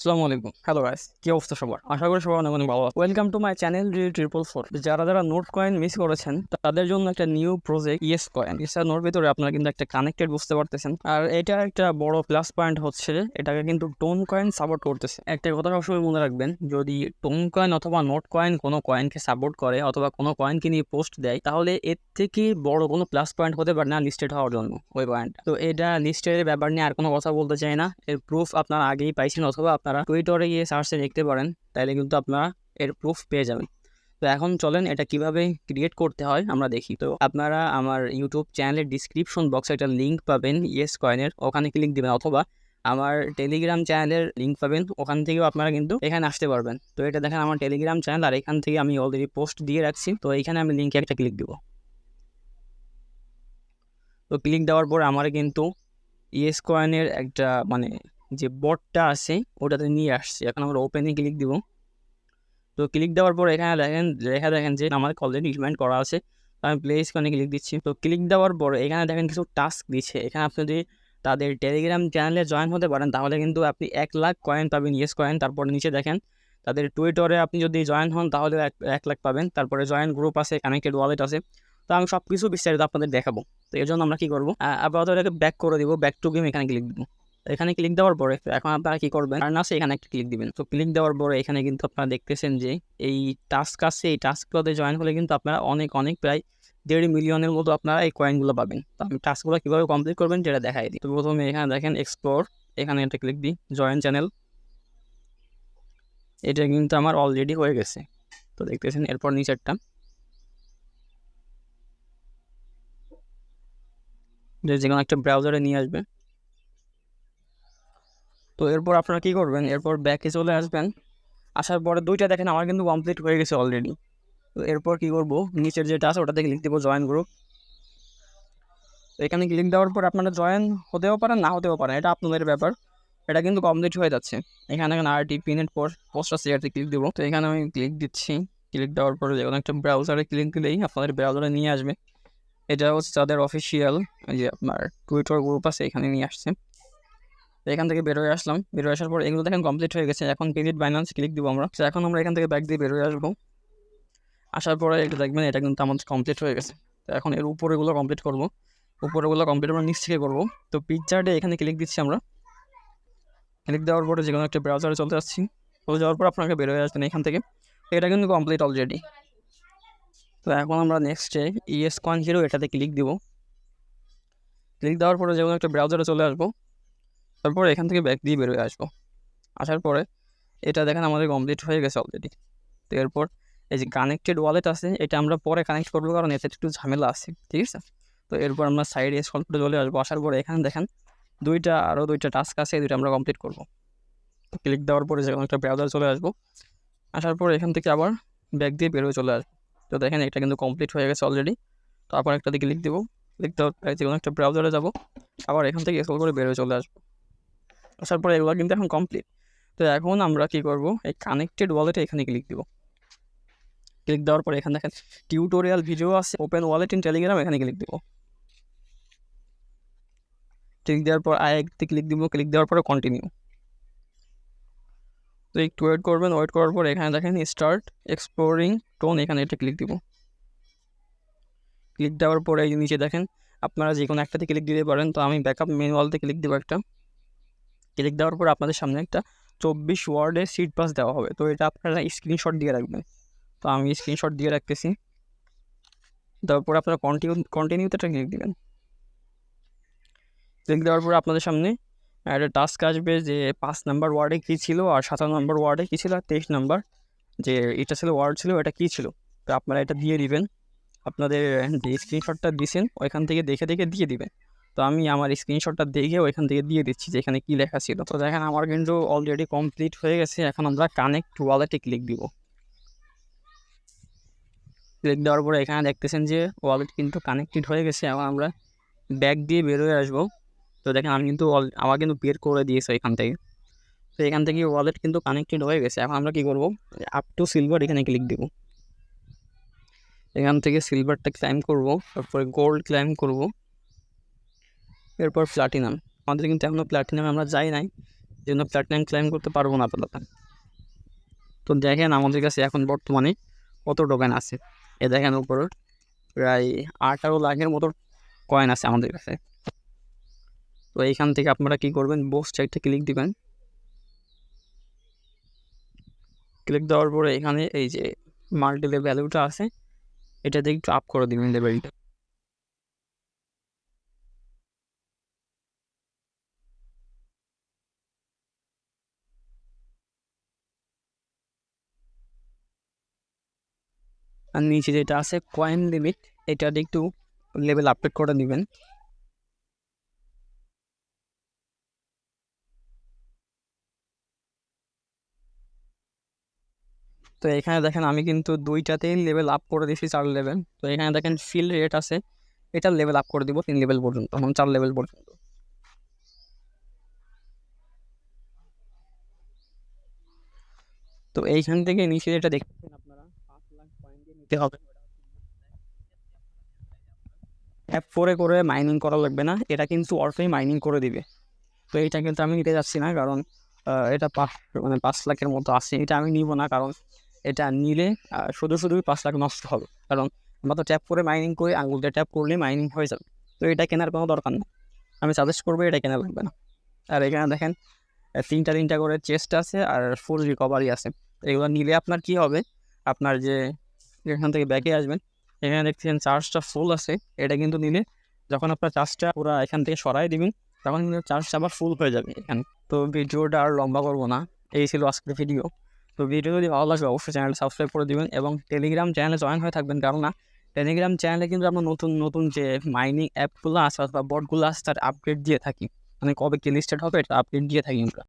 আসসালামু আলাইকুম। Hello guys কি অবস্থা সবার? আশা করি সবার অনেক অনেক ভালো ওয়েলকাম টু মাই চ্যানেল রি ট্রিপল ফোর যারা যারা নোট কয়েন মিস করেছেন, তাদের জন্য একটা নিউ প্রজেক্ট ইয়েস কয়েন ইয়েসার নোট ভিতরে আপনারা কিন্তু একটা কানেক্টেড বুঝতে পারতেছেন। আর এটা একটা বড় প্লাস পয়েন্ট হচ্ছে, এটাকে কিন্তু টোন কয়েন সাপোর্ট করতেছে। একটা কথা সবসময় মনে রাখবেন, যদি টোন কয়েন অথবা নোট কয়েন কোনো কয়েনকে সাপোর্ট করে অথবা কোনো কয়েনকে নিয়ে পোস্ট দেয়, তাহলে এর থেকে বড় কোনো প্লাস পয়েন্ট হতে পারে না লিস্টেড হওয়ার জন্য ওই পয়েন্টটা তো এটা লিস্টের ব্যাপার নিয়ে আর কোনো কথা বলতে চাই না। এর প্রুফ আপনারা আগেই পাইছেন অথবা আপনারা টুইটারে গিয়ে সার্চে দেখতে পারেন, তাইলে কিন্তু আপনারা এর প্রুফ পেয়ে যাবেন। তো এখন চলেন এটা কীভাবে ক্রিয়েট করতে হয় আমরা দেখি। তো আপনারা আমার ইউটিউব চ্যানেলের ডিসক্রিপশন বক্সে একটা লিঙ্ক পাবেন ইয়েস কয়েনের ওখানে ক্লিক দেবেন অথবা আমার টেলিগ্রাম চ্যানেলের লিঙ্ক পাবেন, ওখান থেকেও আপনারা কিন্তু এখানে আসতে পারবেন। তো এটা দেখেন আমার টেলিগ্রাম চ্যানেল আর এখান থেকে আমি অলরেডি পোস্ট দিয়ে রাখছি, তো এখানে আমি লিঙ্কে একটা ক্লিক দেবো। তো ক্লিক দেওয়ার পর আমার কিন্তু ইয়েস কয়েনের একটা মানে যে বটটা আছে, ওটাতে নিয়ে আসছে। এখন আমরা ওপেনে ক্লিক দিব। তো ক্লিক দেওয়ার পর এখানে দেখেন, লেখা দেখেন যে আমার অলরেডি রিমাইন্ড করা আছে। আমি প্লে স্কনে ক্লিক দিচ্ছি। তো ক্লিক দেওয়ার পর এখানে দেখেন কিছু টাস্ক দিচ্ছে। এখানে আপনি যদি তাদের টেলিগ্রাম চ্যানেলে জয়েন হতে পারেন, তাহলে কিন্তু আপনি এক লাখ কয়েন পাবেন ইয়েস কয়েন তারপর নিচে দেখেন, তাদের টুইটারে আপনি যদি জয়েন হন, তাহলে এক লাখ পাবেন। তারপরে জয়েন গ্রুপ আছে কানেক্টেড ওয়ালেট আছে। তো আমি সব কিছু বিস্তারিত আপনাদের দেখাবো। তো এর জন্য আমরা কী করব? আপাতত ব্যাক করে দিব। ব্যাক টু গেম এখানে ক্লিক দিব। এখানে ক্লিক দেওয়ার পরে এখন আপনারা কি করবেন? আর না আছে এখানে একটা ক্লিক দিবেন। তো ক্লিক দেওয়ার পরে এখানে কিন্তু আপনারা দেখতেছেন যে এই টাস্ক আছে, এই টাস্কগুলোতে জয়েন হলে কিন্তু আপনারা অনেক অনেক প্রায় দেড় মিলিয়নের মতো আপনারা এই কয়েনগুলো পাবেন। তো আমি টাস্কগুলো কীভাবে কমপ্লিট করবেন যেটা দেখাই দিই। তো প্রথমে এখানে দেখেন এক্সপ্লোর এখানে একটা ক্লিক দিই জয়েন চ্যানেল এটা কিন্তু আমার অলরেডি হয়ে গেছে। তো দেখতেছেন এরপর নিচেরটা। যে কোনো একটা ব্রাউজারে নিয়ে আসবে। তো এরপর আপনারা কী করবেন? এরপর ব্যাকে চলে আসবেন। আসার পরে দুইটা দেখেন, আমার কিন্তু কমপ্লিট হয়ে গেছে অলরেডি তো এরপর কী করব? নিচের যেটা আছে, ওটাতে ক্লিক দেবো জয়েন গ্রুপ তো এখানে ক্লিক দেওয়ার পর আপনারা জয়েন হতেও পারেন, না হতেও পারেন, এটা আপনাদের ব্যাপার। এটা কিন্তু কমপ্লিট হয়ে যাচ্ছে। এখানে এখন আর টি পিনের পর পোস্টার শেয়ারতে ক্লিক দেবো। তো এখানে আমি ক্লিক দিচ্ছি। ক্লিক দেওয়ার পরে যে কোনো একটা ব্রাউজারে ক্লিক দিলেই আপনাদের ব্রাউজারে নিয়ে আসবে। এটা হচ্ছে তাদের অফিসিয়াল যে আপনার টুইটার গ্রুপ আছে, এখানে নিয়ে আসছে। তো এখান থেকে বেরোয় আসলাম। বেরোয় আসার পর এগুলো দেখেন কমপ্লিট হয়ে গেছে। এখন ক্রেডিট বাইন্যান্স ক্লিক দিব আমরা। তো এখন আমরা এখান থেকে ব্যাক দিয়ে বেরোয় আসব। আসার পরে এটা দেখবেন, এটা কিন্তু আমাদের কমপ্লিট হয়ে গেছে। তো এখন এর উপরেগুলো কমপ্লিট করব। উপরেগুলো কমপ্লিট আমরা নিচ থেকে করব। তো পিকচারটা এখানে ক্লিক দিচ্ছি আমরা। ক্লিক দেওয়ার পরে যে কোনো একটা ব্রাউজারে চলে যাচ্ছি। চলে যাওয়ার পর আপনাকে বেরোয় আসবেন এখান থেকে। এটা কিন্তু কমপ্লিট অলরেডি তো এখন আমরা নেক্সটে ইএস কোয়ান জিরো এটাতে ক্লিক দিব। ক্লিক দেওয়ার পরে যে কোনো একটা ব্রাউজারে চলে আসব। তারপর এখান থেকে ব্যাক দিয়ে বেরোয় আসব। আসার পরে এটা দেখেন আমাদের কমপ্লিট হয়ে গেছে অলরেডি তো এরপর এই যে কানেক্টেড ওয়ালেট আছে, এটা আমরা পরে কানেক্ট করব কারণ এতে একটু ঝামেলা আছে, ঠিক আছে? তো এরপর আমরা সাইডে সলভ করে চলে আসব। আসার পরে এখানে দেখেন দুইটা আরও দুইটা টাস্ক আছে দুইটা আমরা কমপ্লিট করব। ক্লিক দেওয়ার পরে যে কোনো একটা ব্রাউজার চলে আসব। আসার পর এখান থেকে আবার ব্যাগ দিয়ে বেরোয় চলে আসব। তো দেখেন এটা কিন্তু কমপ্লিট হয়ে গেছে অলরেডি তো একটা দিকে লিখ দেবো। লিখ দেওয়ার যে কোনো একটা ব্রাউজারে যাব। আবার এখান থেকে স্কল করে বেরোয় চলে আসব। আসার পরে এগুলো কিন্তু এখন কমপ্লিট তো এখন আমরা কি করব? এই কানেক্টেড ওয়ালেটে এখানে ক্লিক দিব। ক্লিক দেওয়ার পরে এখানে দেখেন টিউটোরিয়াল ভিডিও আছে ওপেন ওয়ালেট ইন টেলিগ্রাম এখানে ক্লিক দিব। ক্লিক দেওয়ার পর আই একটি ক্লিক দিব ক্লিক দেওয়ার পরে কন্টিনিউ তো একটু ওয়েট করবেন ওয়েট করার পর এখানে দেখেন স্টার্ট এক্সপ্লোরিং টোন এখানে এটা ক্লিক দিব। ক্লিক দেওয়ার পরে নিচে দেখেন আপনারা যে কোনো একটাতে ক্লিক দিতে পারেন। তো আমি ব্যাকআপ ম্যানুয়ালতে ক্লিক দেবো একটা। ক্লিক দেওয়ার পর আপনাদের সামনে একটা চব্বিশ ওয়ার্ডের সিট পাস দেওয়া হবে। তো এটা আপনারা স্ক্রিনশট দিয়ে রাখবেন। তো আমি স্ক্রিনশট দিয়ে রাখতেছি। তারপর আপনারা কন্টিনিউ কন্টিনিউতে একটা ক্লিক দেবেন। ক্লিক দেওয়ার পর আপনাদের সামনে একটা টাস্ক আসবে যে পাঁচ নাম্বার ওয়ার্ডে কী ছিল আর সাতান্ন নম্বর ওয়ার্ডে কী ছিল আর তেইশ নাম্বার যে এটা ছিল ওয়ার্ড ছিল, এটা কী ছিল? তো আপনারা এটা দিয়ে দিবেন। আপনাদের যে স্ক্রিনশটটা দিয়েছেন ওইখান থেকে দেখে দেখে দিয়ে দিবেন। তো আমি আমার স্ক্রিনশটটা দেখে ওইখান থেকে দিয়ে দিচ্ছি যে এখানে কী লেখা ছিল। তো দেখেন আমার কিন্তু অলরেডি কমপ্লিট হয়ে গেছে। এখন আমরা কানেক্ট ওয়ালেটে ক্লিক দিব। ক্লিক দেওয়ার পরে এখানে দেখতেছেন যে ওয়ালেট কিন্তু কানেক্টেড হয়ে গেছে। এখন আমরা ব্যাগ দিয়ে বেরোয় আসব। তো দেখেন আমি কিন্তু আমার কিন্তু বের করে দিয়েছে এখান থেকে। তো এখান থেকে ওয়ালেট কিন্তু কানেক্টেড হয়ে গেছে। এখন আমরা কী করব? আপ টু সিলভার এখানে ক্লিক দেবো। এখান থেকে সিলভারটা ক্লাইম করব। তারপরে গোল্ড ক্লাইম করব। এরপর প্লাটিনাম আমাদের কিন্তু এখনও প্লাটিনামে আমরা যাই নাই জন্য প্ল্যাটিনাম ক্লাইম করতে পারব না আপাতত। তো দেখেন আমাদের কাছে এখন বর্তমানে কত টোকেন আছে। এ দেখেন উপর প্রায় আঠারো লাখের মতো কয়েন আছে আমাদের কাছে। তো এইখান থেকে আপনারা কি করবেন বোস চাইটটা ক্লিক দিবেন। ক্লিক দেওয়ার পরে এখানে এই যে মাল্টিলে ভ্যালুটা আছে এটা দিয়ে একটু আপ করে দিবেন লেভেলটা আর নিচে যেটা আছে কয়েন লিমিট এটা একটু লেভেল আপডেট করে নেবেন তো এখানে দেখেন আমি কিন্তু দুইটাতেই লেভেল আপ করে দিয়েছি চার লেভেল তো এখানে দেখেন ফিল রেট আছে, এটা লেভেল আপ করে দিব তিন লেভেল পর্যন্ত মানে চার লেভেল পর্যন্ত। তো এইখান থেকে নিচে যেটা পাঁচ লাখ দিয়ে হবে। অ্যাপ ফোরে করে মাইনিং করা লাগবে না, এটা কিন্তু অটোই মাইনিং করে দিবে। তো এইটা কিন্তু আমি নিতে যাচ্ছি না, কারণ এটা পাঁচ মানে পাঁচ লাখের মতো আছে, এটা আমি নিব না, কারণ এটা নিলে শুধু শুধুই পাঁচ লাখ নষ্ট হবে। কারণ আমরা তো ট্যাপ করে মাইনিং করে, আঙুল দিয়ে ট্যাপ করলে মাইনিং হয়ে যাবে। তো এটা কেনার কোনো দরকার নেই। আমি সাজেস্ট করব এটা কেনা লাগবে না। আর এখানে দেখেন তিনটা তিনটা করে চেস্ট আছে আর ফুল রিকভারি আছে। এগুলো নিলে আপনার কি হবে? আপনার যে এখান থেকে ব্যাকে আসবেন। এখানে দেখছেন চার্জটা ফুল আছে। এটা কিন্তু নিলে যখন আপনার চার্জটা পুরো এখান থেকে সরাই দিবেন, তখন কিন্তু চার্জটা আবার ফুল হয়ে যাবে এখানে। তো ভিডিওটা আর লম্বা করব না। এই ছিল আজকের ভিডিও তো ভিডিও যদি ভালো লাগে, অবশ্যই চ্যানেলটা সাবস্ক্রাইব করে দিবেন এবং টেলিগ্রাম চ্যানেলে জয়েন হয়ে থাকবেন, কারণ না টেলিগ্রাম চ্যানেলে কিন্তু আমরা নতুন নতুন যে মাইনিং অ্যাপগুলো আছে অথবা বটগুলো আছে, তার আপডেট দিয়ে থাকি। মানে কবে কি লিস্টেড হবে, এটা আপডেট দিয়ে থাকি আমরা।